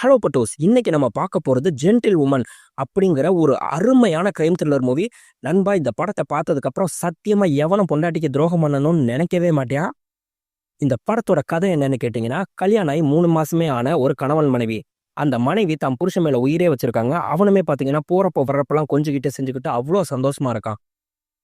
Hello பட்டோஸ் இன்னைக்கு நம்ம பார்க்க போகிறது ஜென்டில் உமன் அப்படிங்கிற ஒரு அருமையான கிரைம் த்ரில்லர் மூவி நண்பா இந்த படத்தை பார்த்ததுக்கப்புறம் சத்தியமாக எவனும் பொண்டாட்டிக்கு துரோகம் பண்ணணும்னு நினைக்கவே மாட்டியா? இந்த படத்தோட கதை என்னன்னு கேட்டிங்கன்னா கல்யாணம் ஆகி மூணு மாசமே ஆன ஒரு கணவன் மனைவி. அந்த மனைவி தான் புருஷன் மேலே உயிரே வச்சிருக்காங்க. அவனுமே பார்த்தீங்கன்னா போகிறப்போ வர்றப்பெல்லாம் கொஞ்சிக்கிட்டு செஞ்சுக்கிட்டு அவ்வளோ சந்தோஷமா இருக்கான்.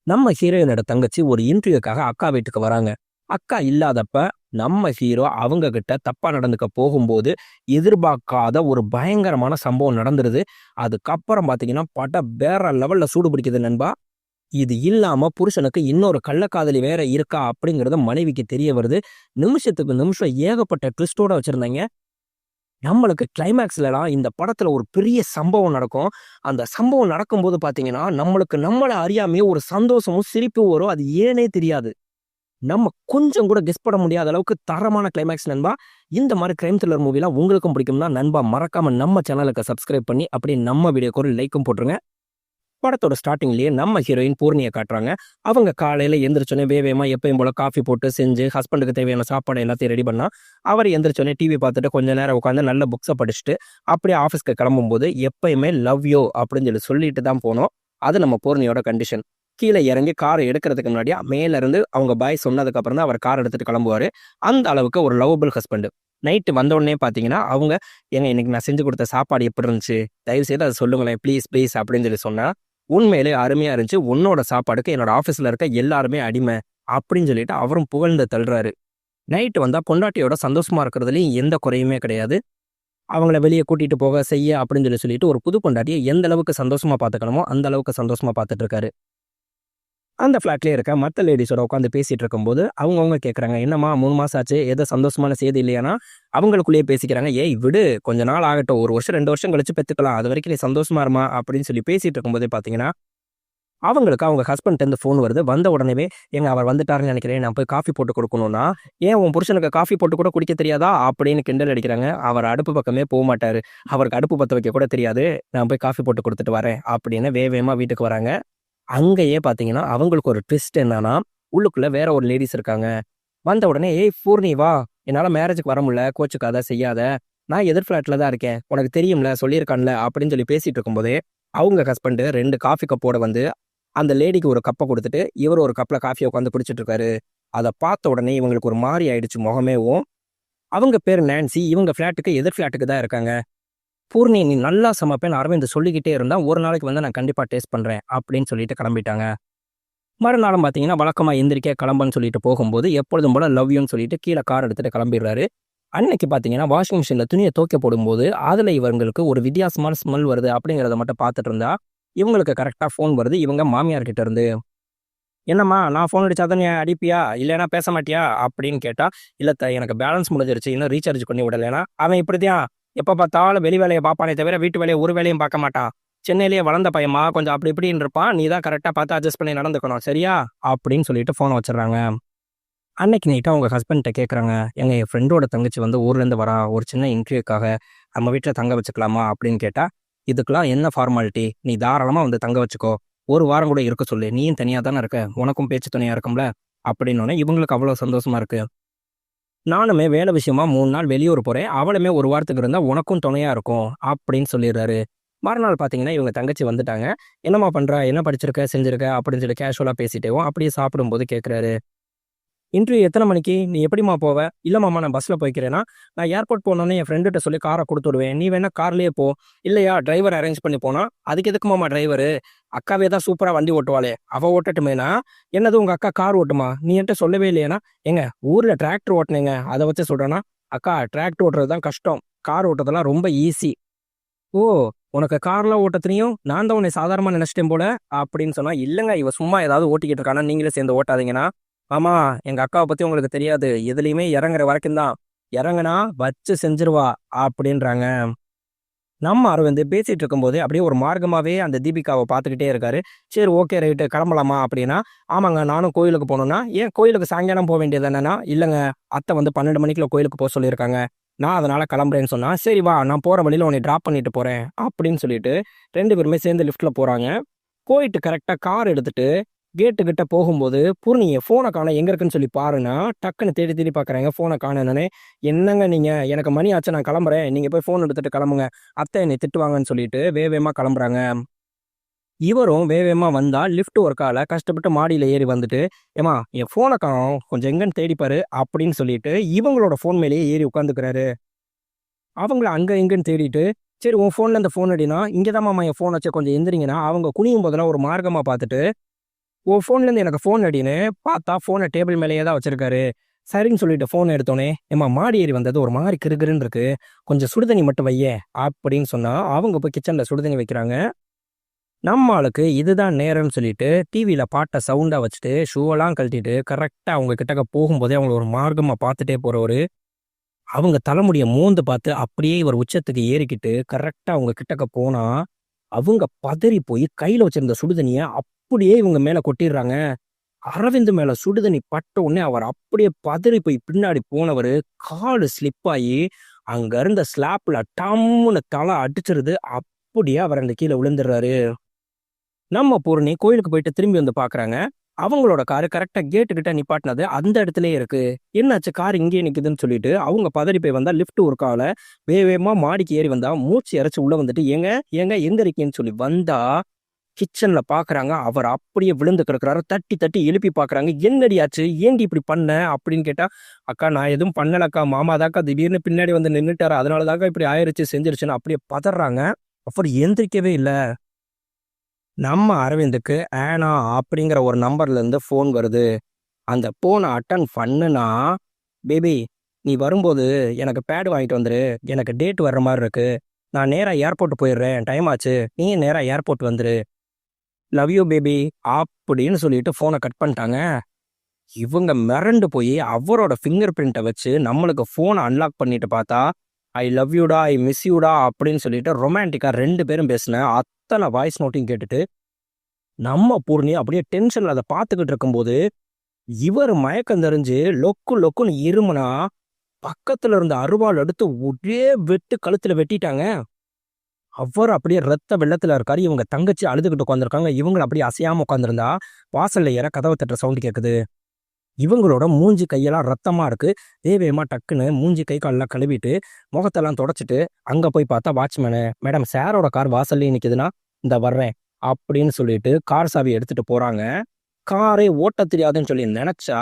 நம்ம ஹீரோயினோட தங்கச்சி ஒரு இன்டர்வியூக்காக அக்கா வீட்டுக்கு வராங்க. அக்கா இல்லாதப்ப நம்ம ஹீரோ அவங்க கிட்ட தப்பா நடந்துக்க போகும்போது எதிர்பார்க்காத ஒரு பயங்கரமான சம்பவம் நடந்துருது. அதுக்கப்புறம் பார்த்தீங்கன்னா படம் வேற லெவல்ல சூடு பிடிக்குது நண்பா. இது இல்லாம புருஷனுக்கு இன்னொரு கள்ளக்காதலி வேற இருக்கா அப்படிங்கிறது மனைவிக்கு தெரிய வருது. நிமிஷத்துக்கு நிமிஷம் ஏகப்பட்ட ட்விஸ்டோட வச்சிருந்தாங்க. நம்மளுக்கு கிளைமேக்ஸ்லலாம் இந்த படத்துல ஒரு பெரிய சம்பவம் நடக்கும். அந்த சம்பவம் நடக்கும்போது பார்த்தீங்கன்னா நம்மளுக்கு நம்மளை அறியாமையே ஒரு சந்தோஷமும் சிரிப்பும் வரும். அது ஏனே தெரியாது. நம்ம கொஞ்சம் கூட கெஸ் பண்ண முடியாத அளவுக்கு தரமான கிளைமேக்ஸ் நண்பா இந்த மாதிரி கிரைம் த்ரில்லர் மூவிலாம் உங்களுக்கும் பிடிக்கும்னா நண்பா மறக்காம நம்ம சேனலுக்கு சப்ஸ்கிரைப் பண்ணி அப்படியே நம்ம வீடியோக்கு ஒரு லைக்கும் போட்டுருங்க. படத்தோட ஸ்டார்டிங்லேயே நம்ம ஹீரோயின் பூர்ணியை காட்டுறாங்க. அவங்க காலையில் எந்திரிச்சோன்னே வேவேமா எப்பயும் போல் காஃபி போட்டு செஞ்சு ஹஸ்பண்டுக்கு தேவையான சாப்பாடு எல்லாத்தையும் ரெடி பண்ணால் அவர் எந்திரிச்சோன்னே டிவி பார்த்துட்டு கொஞ்சம் நேரம் உட்காந்து நல்ல புக்ஸை படிச்சுட்டு அப்படியே ஆஃபீஸ்க்கு கிளம்பும்போது எப்பயுமே லவ் யோ அப்படின்னு சொல்லி சொல்லிட்டு தான் போனோம். அது நம்ம பூர்ணியோட கண்டிஷன் கீழே இறங்கி காரை எடுக்கிறதுக்கு முன்னாடியா மேலேருந்து அவங்க பாய் சொன்னதுக்கப்புறம் தான் அவர் கார் எடுத்துட்டு கிளம்புவாரு. அந்த அளவுக்கு ஒரு லவபிள் ஹஸ்பண்டு நைட்டு வந்தோடனே பார்த்தீங்கன்னா அவங்க எங்க இன்னைக்கு நான் செஞ்சு கொடுத்த சாப்பாடு எப்படி இருந்துச்சு? தயவு செய்து அதை சொல்லுங்களேன். ப்ளீஸ் ப்ளீஸ் அப்படின்னு சொல்லி சொன்னால் உண்மையிலே அருமையாக இருந்துச்சு. உன்னோட சாப்பாடுக்கு என்னோட ஆஃபீஸில் இருக்க எல்லாருமே அடிமை அப்படின்னு சொல்லிட்டு அவரும் புகழ்ந்து தள்ளுறாரு. நைட்டு வந்தால் பொண்டாட்டியோட சந்தோஷமாக இருக்கிறதுலையும் எந்த குறையுமே கிடையாது. அவங்கள வெளியே கூட்டிகிட்டு போக செய்ய அப்படின்னு சொல்லி சொல்லிட்டு ஒரு புது பொண்டாட்டியை எந்த அளவுக்கு சந்தோஷமாக பார்த்துக்கணுமோ அந்த அளவுக்கு சந்தோஷமாக பார்த்துட்டு இருக்காரு. அந்த ஃப்ளாட்லேயே இருக்க மற்ற லேடிஸோட உட்காந்து பேசிகிட்டு இருக்கும்போது அவங்கவுங்க கேட்குறாங்க என்னம்மா மூணு மாதம் ஆச்சு ஏதோ சந்தோஷமான செய்தி இல்லையானா? அவங்களுக்குள்ளேயே பேசிக்கிறாங்க ஏய் விடு கொஞ்ச நாள் ஆகட்டும் ஒரு வருஷம் ரெண்டு வருஷம் கழிச்சு பெற்றுக்கலாம் அது வரைக்கும் நீ சந்தோஷமா இருமா? அப்படின்னு சொல்லி பேசிகிட்டு இருக்கும்போதே பார்த்தீங்கன்னா அவங்களுக்கு அவங்க ஹஸ்பண்ட்லேருந்து ஃபோன் வருது வந்த உடனே எங்க அவர் வந்துட்டாருன்னு நினைக்கிறேன் நான் போய் காஃபி போட்டு கொடுக்கணும்னா ஏன் உன் புருஷனுக்கு காஃபி போட்டு கூட குடிக்க தெரியாதா? அப்படின்னு கிண்டல் அடிக்கிறாங்க அவர் அடுப்பு பக்கமே போக மாட்டார் அவருக்கு அடுப்பு பற்ற வைக்க கூட தெரியாது நான் போய் காஃபி போட்டு கொடுத்துட்டு வரேன் அப்படின்னு வேகமாக வீட்டுக்கு வராங்க. அங்கேயே பார்த்தீங்கன்னா அவங்களுக்கு ஒரு ட்விஸ்ட் என்னன்னா உள்ளுக்குள்ள வேற ஒரு லேடிஸ் இருக்காங்க. வந்த உடனே ஏய் பூர்ணி வா. என்னால் மேரேஜுக்கு வர முடியல. கோச்சுக்காத செய்யாத. நான் எதிர் ஃப்ளாட்டில் தான் இருக்கேன். உனக்கு தெரியும்ல சொல்லியிருக்கான்ல அப்படின்னு சொல்லி பேசிட்டு இருக்கும்போதே அவங்க ஹஸ்பண்டு ரெண்டு காஃபி கப்போட வந்து அந்த லேடிக்கு ஒரு கப்பை கொடுத்துட்டு இவர் ஒரு கப்பில் காஃபி உட்காந்து குடிச்சிட்டு இருக்காரு. அதை பார்த்த உடனே இவங்களுக்கு ஒரு மாதிரி ஆயிடுச்சு முகமேவும் அவங்க பேர் நான்சி இவங்க ஃப்ளாட்டுக்கு எதிர் ஃப்ளாட்டுக்கு தான் இருக்காங்க. பூர்ணி நீ நல்லா சமைப்பேன் அரவிந்த் சொல்லிக்கிட்டே இருந்தால் ஒரு நாளைக்கு வந்து நான் கண்டிப்பாக டேஸ்ட் பண்ணுறேன் அப்படின்னு சொல்லிட்டு கிளம்பிட்டாங்க. மறுநாளும் பார்த்தீங்கன்னா வழக்கமாக எந்திரிக்க கிளம்புன்னு சொல்லிட்டு போகும்போது எப்பொழுதும் போல லவ்யூன்னு சொல்லிட்டு கீழே கார் எடுத்துகிட்டு கிளம்பிடுறாரு. அன்னைக்கு பார்த்தீங்கன்னா வாஷிங் மிஷினில் துணியை துவைக்க போடும்போது அதில் இவங்களுக்கு ஒரு வித்தியாசமான ஸ்மெல் வருது அப்படிங்கிறத மட்டும் பார்த்துட்டு இருந்தா இவங்களுக்கு கரெக்டாக ஃபோன் வருது இவங்க மாமியார்கிட்ட இருந்து. என்னம்மா நான் ஃபோன் அடிச்சா தான் நீ அடிப்பியா? இல்லைனா பேச மாட்டியா? அப்படின்னு கேட்டால் இல்லை எனக்கு பேலன்ஸ் முடிஞ்சிருச்சு இன்னும் ரீசார்ஜ் பண்ணி விடலைன்னா அவன் இப்படிதான் எப்போ பார்த்தாலும் வெளி வேலையை பார்ப்பானே தவிர வீட்டு வேலையை ஒரு வேலையும் பார்க்க மாட்டான் சென்னையிலேயே வளர்ந்த பையமா கொஞ்சம் அப்படி இப்படின்னு இருப்பான். நீ தான் கரெக்டாக பார்த்து அட்ஜஸ்ட் பண்ணி நடந்துக்கணும். சரியா? அப்படின்னு சொல்லிட்டு ஃபோனை வச்சிடறாங்க. அன்னைக்கு நைட்டு அவங்க ஹஸ்பண்ட்டை கேட்குறாங்க எங்கள் என் ஃப்ரெண்டோட தங்கச்சி வந்து ஊர்லேருந்து வரா. ஒரு சின்ன இன்டர்வியூக்காக நம்ம வீட்டில் தங்க வச்சுக்கலாமா? அப்படின்னு கேட்டால் இதுக்கெலாம் என்ன ஃபார்மாலிட்டி நீ தாராளமாக வந்து தங்க வச்சுக்கோ. ஒரு வாரம் கூட இருக்க சொல்லு. நீயும் தனியாக தானே இருக்க. உனக்கும் பேச்சு துணையாக இருக்கும்ல? அப்படின்னோடனே இவங்களுக்கு அவ்வளோ சந்தோஷமாக இருக்குது நானுமே வேலை விஷயமா மூணு நாள் வெளியூர் போகிறேன் அவளுமே ஒரு வாரத்துக்கு இருந்தால் உனக்கும் துணையாக இருக்கும் அப்படின்னு சொல்லிடுறாரு. மறுநாள் பார்த்தீங்கன்னா இவங்க தங்கச்சி வந்துட்டாங்க. என்னம்மா பண்ணுறா என்ன படிச்சிருக்க? செஞ்சிருக்க? அப்படின்னு சொல்லி கேஷுவலாக பேசிட்டேவும் அப்படியே சாப்பிடும்போது கேட்குறாரு இன்டர்வியூ எத்தனை மணிக்கு? நீ எப்படிம்மா போவ? இல்லைம்மா நான் பஸ்ஸில் போய்க்கிறேன்னா நான் ஏர்போர்ட் போனோன்னே என் ஃப்ரெண்டுகிட்ட சொல்லி காரை கொடுத்து விடுவேன். நீ வேணா கார்லேயே போ. இல்லையா? டிரைவர் அரேஞ்ச் பண்ணி போனால் அதுக்கு எதுக்குமாம்மா டிரைவரு அக்காவே தான் சூப்பராக வண்டி ஓட்டுவாளே. அவள் ஓட்டட்டுமேனா? என்னது உங்கள் அக்கா கார் ஓட்டுமா? நீ என்கிட்ட சொல்லவே இல்லையானா? எங்க ஊரில் டிராக்டர் ஓட்டினேங்க. அதை வச்சு சொல்கிறேன்னா அக்கா டிராக்டர் ஓட்டுறது தான் கஷ்டம். கார் ஓட்டுறதெல்லாம் ரொம்ப ஈஸி ஓ உனக்கு கார்லாம் ஓட்ட தெரியும்? நான் தான் உன்னை சாதாரணமாக நினச்சிட்டேன் போல? அப்படின்னு சொன்னால் இல்லைங்க இவ சும்மா ஏதாவது ஓட்டிக்கிட்டு இருக்கானா? நீங்களே சேர்ந்து ஓட்டாதீங்கன்னா ஆமா எங்க அக்காவை பத்தி உங்களுக்கு தெரியாது. எதுலையுமே இறங்குற வரைக்கும் தான். இறங்குனா வச்சு செஞ்சிருவா அப்படின்றாங்க. நம்ம அரவிந்த் பேசிட்டு இருக்கும்போது அப்படியே ஒரு மார்க்கமாவே அந்த தீபிகாவை பார்த்துக்கிட்டே இருக்காரு. சரி ஓகே ரைட்டு கிளம்பலாமா அப்படின்னா ஆமாங்க நானும் கோயிலுக்கு போகணும்னா ஏன் கோயிலுக்கு சாயங்காலம் போக வேண்டியது என்னன்னா இல்லைங்க அத்தை வந்து பன்னெண்டு மணிக்குள்ள கோயிலுக்கு போக சொல்லியிருக்காங்க. நான் அதனால கிளம்புறேன்னு சொன்னா சரி வா நான் போற வழியில் உன்னை டிராப் பண்ணிட்டு போறேன் அப்படின்னு சொல்லிட்டு ரெண்டு பேருமே சேர்ந்து லிஃப்ட்ல போறாங்க. போயிட்டு கரெக்டாக கார் எடுத்துட்டு கேட்டுக்கிட்ட போகும்போது பூர்ணி என் ஃபோனை காண எங்கே இருக்குன்னு சொல்லி பாருன்னா டக்குன்னு தேடி தேடி பார்க்குறாங்க ஃபோனை காணனே என்னங்க நீங்கள் எனக்கு மணி ஆச்சு நான் கிளம்புறேன். நீங்கள் போய் ஃபோன் எடுத்துட்டு கிளம்புங்க. அத்தை என்னை திட்டுவாங்கன்னு சொல்லிட்டு வேவேமா கிளம்புறாங்க. இவரும் வேவேமா வந்தா லிஃப்ட் ஒர்க்கால கஷ்டப்பட்டு மாடியில் ஏறி வந்துட்டு ஏமா என் ஃபோனை காணும். கொஞ்சம் எங்கன்னு தேடிப்பாரு அப்படின்னு சொல்லிட்டு இவங்களோட ஃபோன் மேலேயே ஏறி உட்காந்துக்கிறாரு அவங்கள அங்கே எங்கன்னு தேடிட்டு சரி உன் ஃபோனில் இந்த ஃபோன் அடினா இங்கே தான் மாமா என் ஃபோன் வச்சு கொஞ்சம் எந்திரிங்கன்னா அவங்க குனியும் போதெல்லாம் ஒரு மார்க்கமாக பார்த்துட்டு உன் ஃபோன்லேருந்து எனக்கு ஃபோன் அடின்னு பார்த்தா ஃபோனை டேபிள் மேலேயே தான் வச்சிருக்காரு. சரின்னு சொல்லிட்டு ஃபோன் எடுத்தோன்னே ஏம்மா மாடி ஏறி வந்தது ஒரு மாதிரி கிருகிருன்னு இருக்கு. கொஞ்சம் சுடுதண்ணி மட்டும் வையே அப்படின்னு சொன்னால் அவங்க போய் கிச்சனில் சுடுதண்ணி வைக்கிறாங்க. நம்ம ஆளுக்கு இதுதான் நேரம்னு சொல்லிட்டு டிவியில் பாட்டை சவுண்டாக வச்சுட்டு ஷூவெல்லாம் கழட்டிட்டு கரெக்டாக அவங்க கிட்டக்க போகும்போதே அவங்கள ஒரு மார்க்கமாக பார்த்துட்டே போகிறவர் அவங்க தலைமுடியை மோந்து பார்த்து அப்படியே இவர் உச்சத்துக்கு ஏறிக்கிட்டு கரெக்டாக அவங்க கிட்டக்க போனால் அவங்க பதறி போய் கையில் வச்சிருந்த சுடுதண்ணியை அப்படியே இவங்க மேலே கொட்டிடுறாங்க. அரவிந்த் மேல சுடுதண்ணி பட்ட உடனே அவர் அப்படியே பதறி போய் பின்னாடி போனவர் காலு ஸ்லிப் ஆகி அங்க இருந்த ஸ்லாப்ல டம்முன்னு தலை அடிச்சிருது. அப்படியே அவர் அந்த கீழே விழுந்துடுறாரு. நம்ம பூரணி கோயிலுக்கு போயிட்டு திரும்பி வந்து பாக்குறாங்க. அவங்களோட காரு கேட்டு கேட்டுக்கிட்ட நிப்பாட்டினது அந்த இடத்துலயே இருக்கு. என்னாச்சு? கார் இங்கேயே நிற்குதுன்னு சொல்லிட்டு அவங்க பதறி போய் வந்தால் லிஃப்ட் ஒர்க்காவில் வே வேகமா மாடிக்கு ஏறி வந்தால் மூச்சு இறச்சி உள்ளே வந்துட்டு ஏங்க ஏங்க எங்க இருக்கீங்கன்னு சொல்லி வந்தா கிச்சனில் பார்க்குறாங்க அவர் அப்படியே விழுந்து கிடக்குறாரு. தட்டி தட்டி எழுப்பி பார்க்குறாங்க என்னடியாச்சு? ஏண்டி இப்படி பண்ண? அப்படின்னு கேட்டால் அக்கா நான் எதுவும் பண்ணலக்கா. மாமா தாக்கா திடீர்னு பின்னாடி வந்து நின்றுட்டாரு அதனால தாக்கா இப்படி ஆயிருச்சு செஞ்சிருச்சுன்னு அப்படியே பதறாங்க. அவர் எந்திரிக்கவே இல்லை. நம்ம அரவிந்துக்கு ஆனா அப்படிங்கிற ஒரு நம்பர்ல இருந்து ஃபோன் வருது. அந்த ஃபோனை அட்டன் பண்ணுனா பேபி நீ வரும்போது எனக்கு பேட் வாங்கிட்டு வந்துரு. எனக்கு டேட் வர்ற மாதிரி இருக்கு. நான் நேராக ஏர்போர்ட் போயிடுறேன் டைம் ஆச்சு. நீ நேராக ஏர்போர்ட் வந்துரு. லவ் யூ பேபி அப்படின்னு சொல்லிட்டு ஃபோனை கட் பண்ணிட்டாங்க. இவங்க மிரண்டு போய் அவரோட ஃபிங்கர் பிரிண்ட்டை வச்சு நம்மளுக்கு ஃபோனை அன்லாக் பண்ணிட்டு பார்த்தா ஐ லவ் யூடா ஐ மிஸ் யூடா அப்படின்னு சொல்லிட்டு ரொமான்டிக்காக ரெண்டு பேரும் பேசினேன் அத்தனை வாய்ஸ் நோட்டையும் கேட்டுட்டு நம்ம பூர்ணி அப்படியே டென்ஷனில் அதை பார்த்துக்கிட்டு இருக்கும்போது இவர் மயக்கம் தெரிஞ்சு லொக்கு லொக்குன்னு இருமுனா பக்கத்துல இருந்த அருவாள் எடுத்து ஒரே வெட்டு கழுத்துல வெட்டிட்டாங்க. அவர் அப்படியே ரத்த வெள்ளத்துல இருக்காரு இவங்க தங்கச்சி அழுதுகிட்டு உட்காந்துருக்காங்க இவங்க அப்படியே அசையாம உட்காந்துருந்தா வாசல்ல ஏற கதவை தட்டுற சவுண்ட் கேட்குது இவங்களோட மூஞ்சி கையெல்லாம் ரத்தமாக இருக்குது வேவேமா டக்குன்னு மூஞ்சி கை காலெல்லாம் கழுவிட்டு முகத்தெல்லாம் தொடச்சிட்டு அங்கே போய் பார்த்தா வாட்ச்மேனு மேடம் சாரோட கார் வாசல்லே நிக்குதுன்னா இந்த வர்றேன் அப்படின்னு சொல்லிட்டு கார் சாவி எடுத்துகிட்டு போகிறாங்க காரே ஓட்ட தெரியாதுன்னு சொல்லி நினச்சா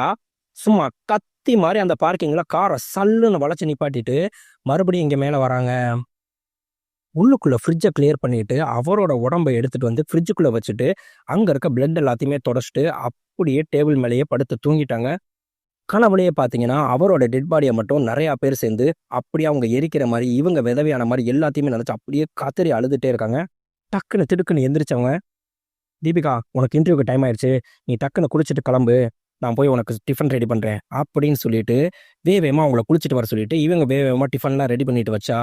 சும்மா கத்தி மாதிரி அந்த பார்க்கிங்கில் காரை சல்லுன்னு வளைச்சி நிப்பாட்டிட்டு மறுபடியும் இங்கே மேலே வராங்க. உள்ளுக்குள்ள ஃப்ரிட்ஜை கிளியர் பண்ணிட்டு அவரோட உடம்பை எடுத்துகிட்டு வந்து ஃப்ரிட்ஜுக்குள்ளே வச்சுட்டு அங்கே இருக்க பிளட் எல்லாத்தையுமே தொடச்சிட்டு அப்படியே டேபிள் மேலேயே படுத்து தூங்கிட்டாங்க. கனவுலையே பார்த்தீங்கன்னா அவரோட டெட் பாடியை மட்டும் நிறையா பேர் சேர்ந்து அப்படியே அவங்க எரிக்கிற மாதிரி இவங்க விதவையான மாதிரி எல்லாத்தையுமே நினச்சி அப்படியே கத்தறி அழுதுகிட்டே இருக்காங்க. டக்குன்னு திடுக்குன்னு எந்திரிச்சவங்க தீபிகா உனக்கு இன்டர்வியூக்கு டைம் ஆயிடுச்சு. நீ டக்குன்னு குளிச்சுட்டு கிளம்பு. நான் போய் உனக்கு டிஃபன் ரெடி பண்ணுறேன் அப்படின்னு சொல்லிட்டு வேவேமா அவங்கள குளிச்சுட்டு வர சொல்லிட்டு இவங்க வேவேமா டிஃபன்லாம் ரெடி பண்ணிட்டு வச்சா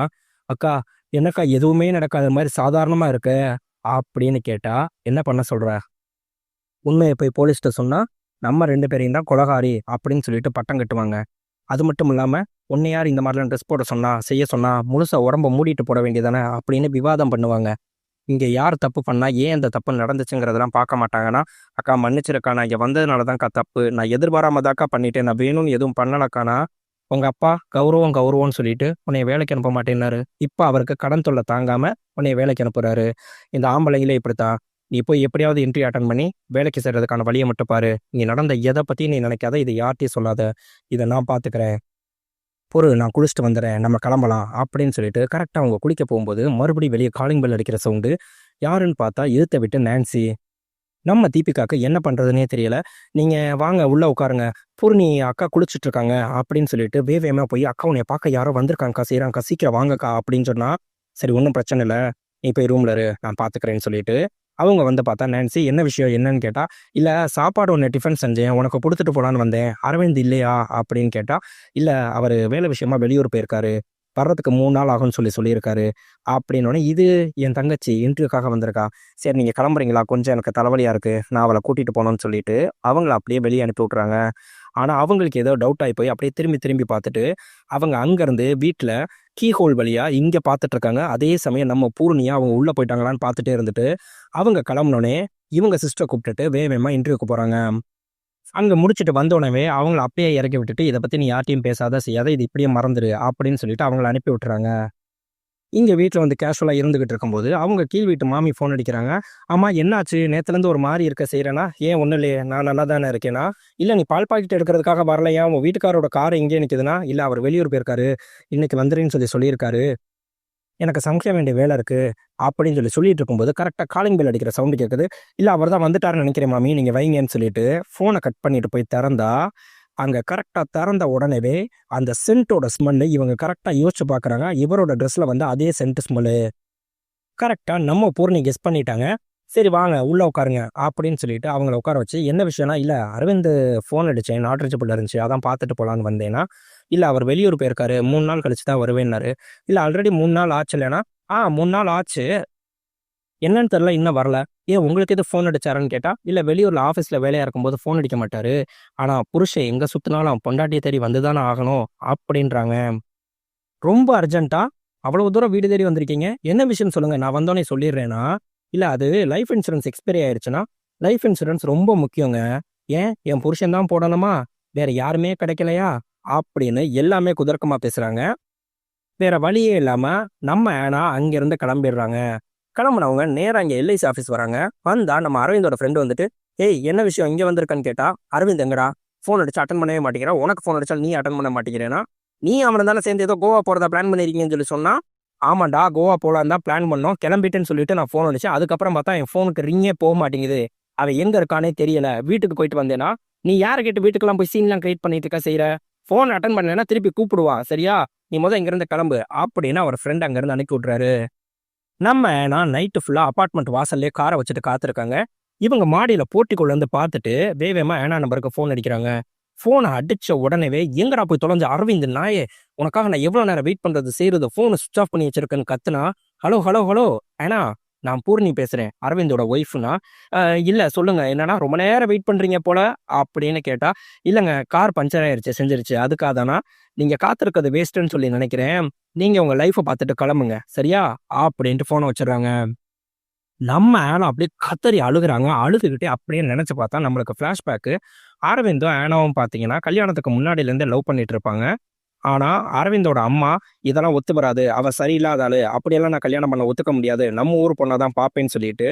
அக்கா என்னக்கா எதுவுமே நடக்காத மாதிரி சாதாரணமாக இருக்க? அப்படின்னு கேட்டால் என்ன பண்ண சொல்கிற உண்மையை போய் போலீஸ்கிட்ட சொன்னால் நம்ம ரெண்டு பேரையும் தான் கொலகாரி அப்படின்னு சொல்லிட்டு பட்டம் கட்டுவாங்க. அது மட்டும் இல்லாமல் உன்னை யார் இந்த மாதிரிலாம் ட்ரெஸ் போட சொன்னால் செய்ய சொன்னால் முழுசாக உடம்ப மூடிட்டு போட வேண்டியதானே அப்படின்னு விவாதம் பண்ணுவாங்க. இங்கே யார் தப்பு பண்ணால் ஏன் அந்த தப்பு நடந்துச்சுங்கிறதெல்லாம் பார்க்க மாட்டாங்கன்னா அக்கா மன்னிச்சிருக்கா நான் இங்கே வந்ததுனால தான்க்கா தப்பு நான் எதிர்பாராம தாக்கா பண்ணிட்டேன் நான் வேணும்னு எதுவும் பண்ணலக்கானா உங்க அப்பா கௌரவம் கௌரவம்னு சொல்லிட்டு உன்னை வேலைக்கு அனுப்ப மாட்டேன்னாரு. இப்போ அவருக்கு கடன் தொல்லை தாங்காம உன்னை வேலைக்கு அனுப்புறாரு. இந்த ஆம்பளைங்களே இப்படித்தான். நீ போய் எப்படியாவது இன்ட்ரி அட்டன் பண்ணி வேலைக்கு சேர்றதுக்கான வழியை மட்டும் பாரு. நீ நடந்த எதை பற்றி நீ நினைக்காத இதை யார்ட்டையும் சொல்லாத. இதை நான் பார்த்துக்கிறேன் பொறு நான் குளிச்சுட்டு வந்துடுறேன் நம்ம கிளம்பலாம் அப்படின்னு சொல்லிட்டு கரெக்டாக அவங்க குளிக்க போகும்போது மறுபடியும் வெளியே காலிங் பெல் அடிக்கிற சவுண்டு யாருன்னு பார்த்தா இழுத்த விட்டு நான்சி நம்ம தீபிகாக்கு என்ன பண்ணுறதுனே தெரியல. நீங்கள் வாங்க உள்ளே உட்காருங்க. பூர்ணி அக்கா குளிச்சுட்ருக்காங்க அப்படின்னு சொல்லிட்டு வேவேமா போய் அக்கா உன்னை பார்க்க யாரோ வந்திருக்காங்கக்கா செய்கிறாங்கக்கா சீக்கிரம் வாங்கக்கா அப்படின்னு சொன்னால் சரி ஒன்றும் பிரச்சனை இல்லை. நீ போய் ரூமில் இரு. நான் பார்த்துக்கிறேன்னு சொல்லிட்டு அவங்க வந்து பார்த்தா நான்சி என்ன விஷயம்? என்னன்னு கேட்டால் இல்லை சாப்பாடு ஒன்று டிஃபன் செஞ்சேன். உனக்கு கொடுத்துட்டு போகலான்னு வந்தேன். அரவிந்த் இல்லையா? அப்படின்னு கேட்டால் இல்லை அவர் வேலை விஷயமா வெளியூர் போயிருக்காரு. வர்றதுக்கு மூணு நாள் ஆகும்னு சொல்லி சொல்லியிருக்காரு. அப்படின்னோடனே இது என் தங்கச்சி இன்டர்வியூக்காக வந்திருக்கா. சரி நீங்கள் கிளம்புறீங்களா? கொஞ்சம் எனக்கு தலைவலியாக இருக்குது நான் அவளை கூட்டிகிட்டு போகணும்னு சொல்லிட்டு அவங்கள அப்படியே வெளியே அனுப்பி விட்றாங்க ஆனால் அவங்களுக்கு ஏதோ டவுட் ஆகி போய் அப்படியே திரும்பி திரும்பி பார்த்துட்டு அவங்க அங்கேருந்து வீட்டில் கீ ஹோல் வழியாக இங்கே பார்த்துட்ருக்காங்க. அதே சமயம் நம்ம பூர்ணியாக அவங்க உள்ளே போயிட்டாங்களான்னு பார்த்துட்டே இருந்துட்டு அவங்க கிளம்புனோடனே இவங்க சிஸ்டரை கூப்பிட்டுட்டு வேகமாக இன்டர்வியூக்கு போகிறாங்க அங்கே முடிச்சுட்டு வந்தோடனே அவங்கள அப்பயே இறக்கி விட்டுட்டு இதை பற்றி நீ யார்ட்டையும் பேசாத செய்யாத இது இப்படியே மறந்துடு அப்படின்னு சொல்லிட்டு அவங்கள அனுப்பி விட்டுறாங்க. இங்கே வீட்டில் வந்து கேஷுவலாக இருந்துகிட்டு இருக்கும்போது அவங்க கீழ் வீட்டு மாமி ஃபோன் அடிக்கிறாங்க. ஆமா என்னாச்சு? நேற்றுலேருந்து ஒரு மாதிரி இருக்க செய்கிறேன்னா ஏன் ஒன்றும் இல்லையே நான் நல்லா தானே இருக்கேனா? இல்லை நீ பால் பாக்கெட் எடுக்கிறதுக்காக வரலையா? உன் வீட்டுக்காரோட கார் எங்கே நிற்குதுன்னா இல்லை அவர் வெளியூர் போயிருக்காரு. இன்றைக்கி வந்துருன்னு சொல்லி சொல்லியிருக்காரு. எனக்கு சமைக்க வேண்டிய வேலை இருக்குது அப்படின்னு சொல்லி சொல்லிட்டு இருக்கும்போது கரெக்டாக காலிங் பெல் அடிக்கிற சவுண்டு கேட்குது இல்லை அவர் தான் வந்துட்டாருன்னு நினைக்கிறேன் மாமி நீங்கள் வைங்கன்னு சொல்லிட்டு ஃபோனை கட் பண்ணிட்டு போய் திறந்தா அங்கே கரெக்டாக திறந்த உடனேவே அந்த சென்ட்டோட ஸ்மெல்லு இவங்க கரெக்டாக யோசிச்சு பார்க்குறாங்க இவரோட ட்ரெஸ்ஸில் வந்து அதே சென்ட் ஸ்மெல்லு கரெக்டாக நம்ம பூர்ணி கெஸ் பண்ணிட்டாங்க. சரி வாங்க உள்ளே உட்காருங்க அப்படின்னு சொல்லிட்டு அவங்கள உட்கார வச்சு என்ன விஷயம்னா இல்லை அரவிந்த் ஃபோன் அடித்தேன் நாட் ரீச்சபிள் இருந்துச்சு அதான் பார்த்துட்டு போகலான்னு வந்தேன்னா இல்லை அவர் வெளியூர் போயிருக்காரு மூணு நாள் கழிச்சு தான் வருவேன்னாரு. இல்லை ஆல்ரெடி மூணு நாள் ஆச்சு இல்லைன்னா ஆ மூணு நாள் ஆச்சு. என்னன்னு தெரில இன்னும் வரல. ஏன் உங்களுக்கு எது ஃபோன் அடிச்சாருன்னு கேட்டால் இல்லை வெளியூரில் ஆஃபீஸில் வேலையாக இருக்கும்போது ஃபோன் அடிக்க மாட்டார். ஆனால் புருஷன் எங்கே சுற்றினாலும் பொண்டாட்டியை தேடி வந்து தானே ஆகணும் அப்படின்றாங்க. ரொம்ப அர்ஜென்ட்டாக அவ்வளோ தூரம் வீடு தேடி வந்திருக்கீங்க? என்ன விஷயம் சொல்லுங்கள் நான் வந்தோடனே சொல்லிடுறேன்னா இல்லை அது லைஃப் இன்சூரன்ஸ் எக்ஸ்பைரி ஆயிடுச்சுன்னா லைஃப் இன்சூரன்ஸ் ரொம்ப முக்கியங்க. ஏன் என் புருஷன் தான் போடணுமா? வேற யாருமே கிடைக்கலையா? அப்படின்னு எல்லாமே குதர்க்கமா பேசுறாங்க. வேற வழியே இல்லாம நம்ம ஆனா அங்கிருந்து கிளம்பிடுறாங்க. கிளம்புனவங்க நேராக இங்க எல்ஐசி ஆஃபீஸ் வராங்க. வந்தா நம்ம அரவிந்தோட ஃப்ரெண்டு வந்துட்டு ஏய் என்ன விஷயம் இங்கே வந்திருக்கான்னு கேட்டா அரவிந்த் எங்கடா? ஃபோன் அடிச்சு அட்டன் பண்ணவே மாட்டேங்கிறா. உனக்கு ஃபோன் அடிச்சால் நீ அட்டன் பண்ண மாட்டேங்கிறேனா? நீ அவன் தானே சேர்ந்து ஏதோ கோவா போறதா பிளான் பண்ணிருக்கீங்கன்னு சொல்லி சொன்னா ஆமாண்டா கோவா போலான்னு தான் பிளான் பண்ணோம். கிளம்பிட்டேன்னு சொல்லிட்டு நான் ஃபோன் அடிச்சேன். அதுக்கப்புறம் பார்த்தா என் ஃபோனுக்கு ரிங்கே போக மாட்டேங்குது. அவன் எங்க இருக்கானே தெரியல. வீட்டுக்கு போயிட்டு வந்தேனா நீ யாரை கேட்டு வீட்டுக்கெல்லாம் போய் சீன்லாம் கிரியேட் பண்ணிட்டு இருக்க செய்யற ஃபோன் அட்டன் பண்ணலன்னா திருப்பி கூப்பிடுவான். சரியா? நீ முதல் இங்கேருந்து கிளம்பு. அப்படின்னு அவர் ஃப்ரெண்ட் அங்கேருந்து அனுப்பி விட்றாரு. நம்ம நான் நைட்டு ஃபுல்லாக அப்பார்ட்மெண்ட் வாசல்லே காரை வச்சுட்டு காத்திருக்காங்க. இவங்க மாடியில் போட்டிக்குள்ளேருந்து பார்த்துட்டு வேவேமா ஏனா நம்பருக்கு ஃபோன் அடிக்கிறாங்க. ஃபோனை அடித்த உடனேவே எங்கடா போய் தொலைஞ்ச அரவிந்த் நாயே? உனக்காக நான் எவ்வளோ நேரம் வெயிட் பண்ணுறது செய்கிறது ஃபோனை சுவிச் ஆஃப் பண்ணி வச்சிருக்கேன்னு கத்துனா ஹலோ ஹலோ ஹலோ ஏனா நான் பூர்ணி பேசுகிறேன் அரவிந்தோட ஒய்ஃப்னா இல்லை சொல்லுங்கள் என்னன்னா ரொம்ப நேரம் வெயிட் பண்ணுறீங்க போல அப்படின்னு கேட்டால் இல்லைங்க கார் பஞ்சர் ஆயிடுச்சு செஞ்சிருச்சு. அதுக்காக தானா நீங்கள் காத்திருக்கிறது வேஸ்ட்டுன்னு சொல்லி நினைக்கிறேன். நீங்கள் உங்கள் லைஃப்பை பார்த்துட்டு கிளம்புங்க. சரியா? அப்படின்ட்டு ஃபோனை வச்சிடுறாங்க. நம்ம ஆனா அப்படியே கத்தரி அழுகுறாங்க. அழுதுகிட்டே அப்படியே நினச்சி பார்த்தா நம்மளுக்கு ஃப்ளாஷ்பேக்கு அரவிந்தும் ஆனாவும் பார்த்தீங்கன்னா கல்யாணத்துக்கு முன்னாடியிலேருந்தே லவ் பண்ணிட்டு இருப்பாங்க. ஆனா அரவிந்தோட அம்மா இதெல்லாம் ஒத்து வராது. அவ சரியில்லாத ஆளு. அப்படியெல்லாம் நான் கல்யாணம் பண்ண ஒத்துக்க முடியாது. நம்ம ஊர் பொண்ணை தான் பார்ப்பேன்னு சொல்லிட்டு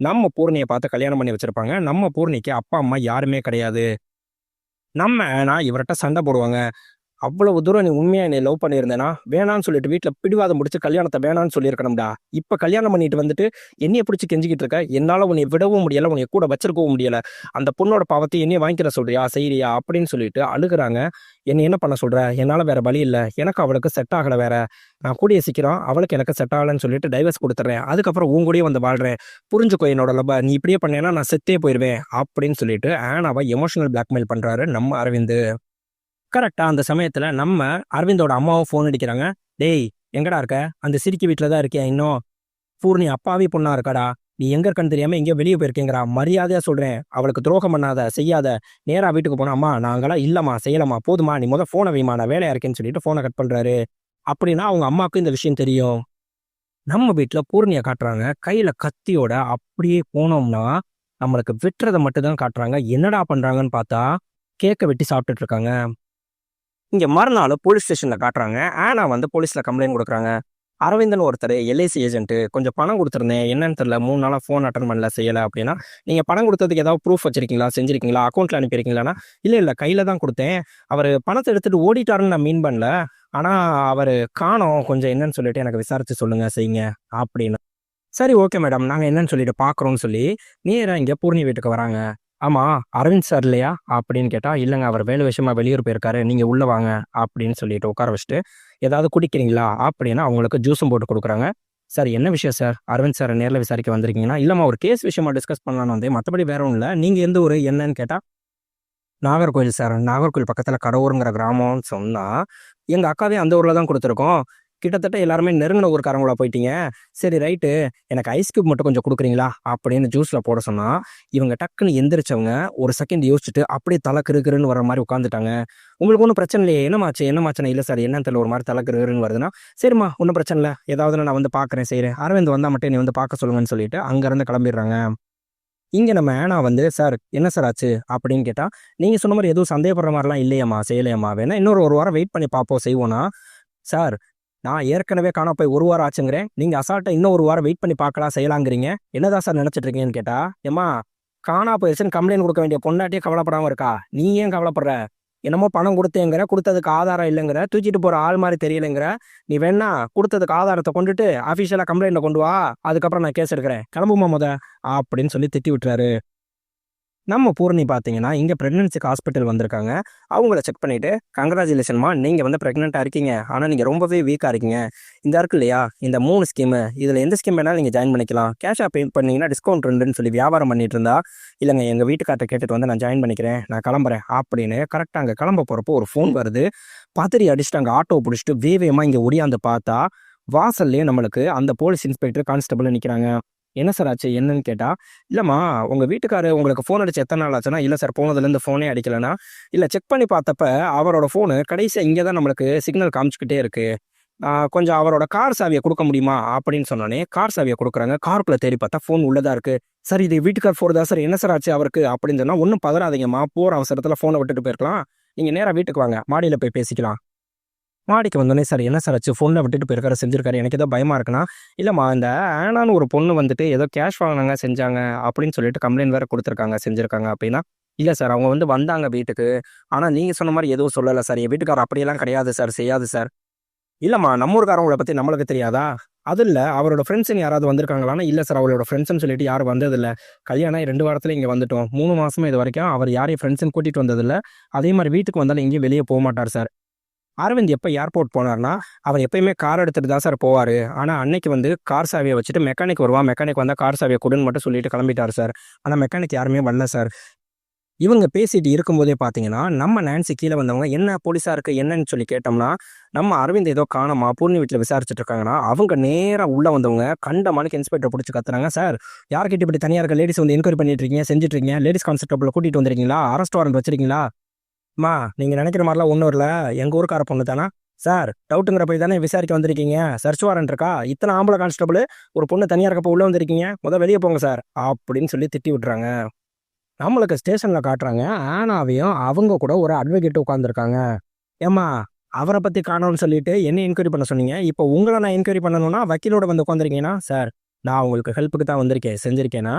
நம்ம பூர்ணியை பார்த்து கல்யாணம் பண்ணி வச்சிருப்பாங்க. நம்ம பூர்ணிக்கு அப்பா அம்மா யாருமே கிடையாது. நம்ம ஆனா இவர்கிட்ட சண்டை போடுவாங்க. அவ்வளவு தூரம் நீ உண்மையா என்னை லவ் பண்ணியிருந்தேனா? வேணான்னு சொல்லிட்டு வீட்டில் பிடிவாதம் முடிச்சு கல்யாணத்தை வேணான்னு சொல்லியிருக்கணும்டா. இப்போ கல்யாணம் பண்ணிட்டு வந்துட்டு என்னைய பிடிச்சி கெஞ்சிக்கிட்டு இருக்க? என்னால் உன்னை விடவும் முடியல உன்னை கூட வச்சிருக்கவும் முடியல. அந்த பொண்ணோட பாவத்தை என்னைய வாங்கிக்கிற சொல்றியா? செய்யறியா அப்படின்னு சொல்லிட்டு அழுகுறாங்க. என்னை என்ன பண்ண சொல்ற? என்னால் வேற வழி இல்லை. எனக்கு அவளுக்கு செட் ஆகலை வேற. நான் கூடிய சீக்கிரம் அவளுக்கு எனக்கு செட் ஆகலைன்னு சொல்லிட்டு டைவர்ஸ் கொடுத்துட்றேன் அதுக்கப்புறம் உன் கூடயே வந்து வாழ்றேன். புரிஞ்சுக்கோ என்னோட லவ் நீ இப்படியே பண்ணேன்னா நான் செத்தே போயிடுவேன் அப்படின்னு சொல்லிட்டு ஆனாவை எமோஷனல் பிளாக்மெயில் பண்றாரு நம்ம அரவிந்த். கரெக்டாக அந்த சமயத்தில் நம்ம அரவிந்தோட அம்மாவும் ஃபோன் அடிக்கிறாங்க. டேய் எங்கடா இருக்க? அந்த சிரிக்கி வீட்டில் தான் இருக்கியா இன்னும்? பூர்ணி அப்பாவி பொண்ணா இருக்காடா? நீ எங்க இருக்கன்னு தெரியாம எங்கேயோ வெளியே போயிருக்கேங்கிறா. மரியாதையா சொல்றேன். அவளுக்கு துரோகம் பண்ணாத செய்யாத. நேரா வீட்டுக்கு போனா அம்மா நாங்களாம் இல்லம்மா செய்யலாமா போதுமா நீ முத போனை வைமா நான் வேலையா இருக்கேன்னு சொல்லிட்டு போனை கட் பண்றாரு. அப்படின்னா அவங்க அம்மாவுக்கு இந்த விஷயம் தெரியும். நம்ம வீட்டில் பூர்ணியை காட்டுறாங்க. கையில் கத்தியோட அப்படியே போனோம்னா நம்மளுக்கு வெட்டுறதை மட்டும்தான் காட்டுறாங்க. என்னடா பண்ணுறாங்கன்னு பார்த்தா கேக்கை வெட்டி சாப்பிட்டுட்டு இருக்காங்க. இங்கே மறுநாள் போலீஸ் ஸ்டேஷனில் காட்டுறாங்க. ஆனால் வந்து போலீஸில் கம்ப்ளைண்ட் கொடுக்குறாங்க. அரவிந்தன் ஒருத்தர் எல்ஐசி ஏஜென்ட்டு கொஞ்சம் பணம் கொடுத்துருந்தேன். என்னன்னு தெரியல மூணு நாளாக ஃபோன் அட்டன் பண்ணல செய்யலை அப்படின்னா நீங்கள் பணம் கொடுத்ததுக்கு ஏதாவது ப்ரூஃப் வச்சிருக்கீங்களா செஞ்சுருக்கீங்களா அக்கௌண்ட்டில் அனுப்பியிருக்கீங்களா இல்லை இல்லை கையில் தான் கொடுத்தேன். அவர் பணத்தை எடுத்துகிட்டு ஓடிட்டாருன்னு நான் மீன் பண்ணல. ஆனால் அவர் காணோம் கொஞ்சம் என்னன்னு சொல்லிட்டு எனக்கு விசாரித்து சொல்லுங்கள் செய்யுங்க அப்படின்னு. சரி ஓகே மேடம் நாங்கள் என்னன்னு சொல்லிட்டு பார்க்குறோன்னு சொல்லி நேராக இங்கே பூர்ணி வீட்டுக்கு வராங்க. ஆமாம் அரவிந்த் சார் இல்லையா? அப்படின்னு கேட்டால் இல்லைங்க அவர் வேலை விஷயமா வெளியூர் போயிருக்காரு நீங்கள் உள்ளே வாங்க அப்படின்னு சொல்லிட்டு உட்கார வச்சுட்டு ஏதாவது குடிக்கிறீங்களா? அப்படின்னா அவங்களுக்கு ஜூஸும் போட்டு கொடுக்குறாங்க. சார் என்ன விஷயம் சார் அரவிந்த் சார் நேரில் விசாரிக்க வந்திருக்கீங்கன்னா இல்லைம்மா ஒரு கேஸ் விஷயமா டிஸ்கஸ் பண்ணலான்னு வந்து மற்றபடி வேற ஒன்றும் இல்லை நீங்கள் எந்த ஊர்? என்னன்னு கேட்டால் நாகர்கோவில் சார் நாகர்கோவில் பக்கத்தில் கடவுருங்கிற கிராமம்னு சொன்னால் எங்கள் அக்காவே அந்த ஊரில் தான் கொடுத்துருக்கோம். கிட்டத்தட்ட எல்லாருமே நெருங்கின ஊருக்காரங்களா போயிட்டீங்க. சரி ரைட்டு. எனக்கு ஐஸ் கியூப் மட்டும் கொஞ்சம் கொடுக்குறீங்களா? அப்படின்னு ஜூஸில் போட சொன்னால் இவங்க டக்குன்னு எந்திரிச்சவங்க ஒரு செகண்ட் யோசிச்சுட்டு அப்படியே தலை கிருக்குன்னு வர மாதிரி உட்காந்துட்டாங்க உங்களுக்கு ஒன்றும் பிரச்சனை இல்லையே என்னமாச்சு என்னமாச்சுனா இல்லை சார் என்னன்னு தெரியல ஒரு மாதிரி தலை கிருக்குன்னு வருதுன்னா சரிம்மா ஒன்றும் பிரச்சனை இல்லை ஏதாவது நான் வந்து பார்க்குறேன் செய்கிறேன் அரவிந்த் வந்தால் மட்டும் நீ வந்து பார்க்க சொல்லுங்கன்னு சொல்லிட்டு அங்கேருந்து கிளம்பிடுறாங்க. இங்கே நம்ம ஆனா வந்து சார் என்ன சார் ஆச்சு? அப்படின்னு கேட்டால் நீங்கள் சொன்ன மாதிரி எதுவும் சந்தேகப்படுற மாதிரிலாம் இல்லையம்மா செய்யலையம்மா. வேணா இன்னொரு ஒரு வாரம் வெயிட் பண்ணி பார்ப்போம் செய்வோன்னா சார் நான் ஏற்கனவே காணா போய் ஒரு வாரம் ஆச்சுங்கிறேன். நீங்கள் அசால்ட்டாக இன்னும் ஒரு வாரம் வெயிட் பண்ணி பார்க்கலாம் செய்யலாங்கிறீங்க. என்னதான் சார் நினச்சிட்டு இருக்கீங்கன்னு கேட்டா ஏம்மா காணா போயிடுச்சுன்னு கம்ப்ளைண்ட் கொடுக்க வேண்டிய பொண்டாட்டியே கவலைப்படாமல் இருக்கா? நீ ஏன் கவலைப்படுற? என்னமோ பணம் கொடுத்தேங்கிற கொடுத்ததுக்கு ஆதாரம் இல்லைங்கிற தூக்கிட்டு போகிற ஆள் மாதிரி தெரியலைங்கிற நீ வேணா கொடுத்ததுக்கு ஆதாரத்தை கொண்டுட்டு அஃபிஷியலாக கம்ப்ளைண்ட்டை கொண்டு வா. அதுக்கப்புறம் நான் கேஸ் எடுக்கிறேன். கிளம்புமா முத? அப்படின்னு சொல்லி திட்டி விட்டுறாரு. நம்ம பூர்ணி பார்த்தீங்கன்னா இங்கே ப்ரெக்னன்சிக்கு ஹாஸ்பிட்டல் வந்திருக்காங்க. அவங்கள செக் பண்ணிவிட்டு கங்க்ராச்சுலேஷன்மா நீங்கள் வந்து ப்ரெக்னெண்ட்டாக இருக்கீங்க. ஆனால் நீங்கள் ரொம்பவே வீக்காக இருக்கீங்க. இந்த இருக்கு இல்லையா? இந்த மூணு ஸ்கீமு இதில் எந்த ஸ்கீம் வேணாலும் நீங்கள் ஜாயின் பண்ணிக்கலாம். கேஷாக பே பண்ணீங்கன்னா டிஸ்கவுண்ட் ரெண்டுன்னு சொல்லி வியாபாரம் பண்ணிட்டு இருந்தா இல்லைங்க எங்கள் வீட்டுக்கார்ட்ட கேட்டுட்டு வந்து நான் ஜாயின் பண்ணிக்கிறேன். நான் கிளம்புறேன். அப்படின்னு கரெக்டாக அங்கே கிளம்ப போகிறப்போ ஒரு ஃபோன் வருது. பத்திரி அடிச்சுட்டு அங்கே ஆட்டோ பிடிச்சிட்டு வேவேமாக இங்கே ஒடியாந்து பார்த்தா வாசல்லையே நம்மளுக்கு அந்த போலீஸ் இன்ஸ்பெக்டர் கான்ஸ்டபிள் நிற்கிறாங்க என்ன சார் ஆச்சு? என்னன்னு கேட்டால் இல்லைம்மா உங்கள் வீட்டுக்காரு உங்களுக்கு ஃபோன் அடிச்சு எத்தனை நாள் ஆச்சுன்னா இல்லை சார் போனதுலேருந்து ஃபோனே அடிக்கலனா இல்லை செக் பண்ணி பார்த்தப்ப அவரோட ஃபோனு கடைசியாக இங்கே தான் நம்மளுக்கு சிக்னல் காமிச்சிக்கிட்டே இருக்குது கொஞ்சம் அவரோட கார் சாவியை கொடுக்க முடியுமா? அப்படின்னு சொன்னோன்னே கார் சாவியை கொடுக்குறாங்க. காருக்குள்ளே தேடி பார்த்தா ஃபோன் உள்ளதாக இருக்குது சார் இது வீட்டுக்கார் ஃபோன் தான் சார் என்ன சார் ஆச்சு அவருக்கு? அப்படின்னு சொன்னால் ஒன்றும் பதறாதீங்கம்மா. போகிற அவசரத்தில் ஃபோனை விட்டுட்டு போயிருக்கலாம். நீங்கள் நேராக வீட்டுக்கு வாங்க. மாடியில் போய் பேசிக்கலாம். மாடிக்கு வந்தோடனே சார் என்ன சார் ஆச்சு? ஃபோனில் விட்டுட்டு போயிருக்காரு செஞ்சிருக்காரு. எனக்கு ஏதோ பயமாக இருக்குன்னா இல்லைம்மா இந்த ஆனான்னு ஒரு பொண்ணு வந்துட்டு ஏதோ கேஷ் வாங்கினாங்க செஞ்சாங்க. அப்படின்னு சொல்லிட்டு கம்ப்ளைண்ட் வேறு கொடுத்துருக்காங்க செஞ்சுருக்காங்க அப்படின்னா இல்லை சார் அவங்க வந்து வந்தாங்க வீட்டுக்கு. ஆனால் நீங்கள் சொன்ன மாதிரி எதுவும் சொல்லலை சார். என் வீட்டுக்காரர் அப்படியெல்லாம் கிடையாது சார் செய்யாது சார். இல்லைம்மா நம்ம ஊருக்காரவங்களை பற்றி நம்மளுக்கு தெரியாதா? அது இல்லை. அவரோட ஃப்ரெண்ட்ஸுங்க யாராவது வந்திருக்காங்களான்னா? இல்லை சார் அவரோட ஃப்ரெண்ட்ஸ்னு சொல்லிட்டு யாரும் வந்ததில்லை கல்யாணம் ரெண்டு வாரத்தில் இங்கே வந்துட்டோம். மூணு மாதமும் இது வரைக்கும் அவர் யாரையும் ஃப்ரெண்ட்ஸுன்னு கூட்டிகிட்டு வந்ததில்லை அதே மாதிரி வீட்டுக்கு வந்தாலும் எங்கேயும் வெளியே போக மாட்டார் சார். அரவிந்த் எப்போ ஏர்போர்ட் போனார்னா அவர் எப்பயுமே கார் எடுத்துகிட்டு தான் சார் போவார். ஆனால் அன்னைக்கு வந்து கார் சாவியை வச்சுட்டு மெக்கானிக் வருவான் மெக்கானிக் வந்தால் கார் சாவியை கொடுன்னு மட்டும் சொல்லிட்டு கிளம்பிட்டார் சார் ஆனால் மெக்கானிக் யாருமே வரல சார் இவங்க பேசிட்டு இருக்கும்போதே பார்த்தீங்கன்னா நம்ம நான்சி கீழே வந்தவங்க என்ன போலீஸாக இருக்குது என்னன்னு சொல்லி கேட்டோம்னா நம்ம அரவிந்த் ஏதோ காணமா? பூர்ணி வீட்டில் விசாரிச்சுட்டு இருக்காங்கன்னா அவங்க நேராக உள்ளே வந்தவங்க கண்ட மணிக்கு இன்ஸ்பெக்டர் பிடிச்சி கத்துறாங்க சார் யார்கிட்ட இப்படி தனியாக இருக்க? லேடிஸ் வந்து என்கொயரி பண்ணிட்டு இருக்கீங்க செஞ்சுட்டு இருக்கீங்க. லேடிஸ் கான்ஸ்டபிள் கூட்டிகிட்டு வந்துருக்கீங்களா? அரெஸ்ட் வாரண்ட் வச்சிருக்கீங்களா? அம்மா நீங்கள் நினைக்கிற மாதிரிலாம் ஒன்றும் இல்லை. எங்கள் ஊருக்கார பொண்ணு தானா? சார் டவுட்டுங்கிற போய் தானே விசாரிக்க வந்திருக்கீங்க? சர்ச் வாரண்ட் இருக்கா? இத்தனை ஆம்பளை கான்ஸ்டபிள் ஒரு பொண்ணு தனியாக இருக்கப்போ உள்ளே வந்திருக்கீங்க? முதல் வெளியே போங்க சார் அப்படின்னு சொல்லி திட்டி விட்டுறாங்க. நம்மளுக்கு ஸ்டேஷனில் காட்டுறாங்க ஆனாவையும் அவங்க கூட ஒரு அட்வொகேட் உட்காந்துருக்காங்க ஏம்மா அவரை பற்றி காணோம்னு சொல்லிட்டு என்ன என்கொயரி பண்ண சொன்னீங்க? இப்போ உங்களை நான் என்கொயரி பண்ணணும்னா வக்கீலோட வந்து உட்காந்துருக்கீங்கன்னா சார் நான் உங்களுக்கு ஹெல்ப்புக்கு தான் வந்திருக்கேன் செஞ்சிருக்கேனா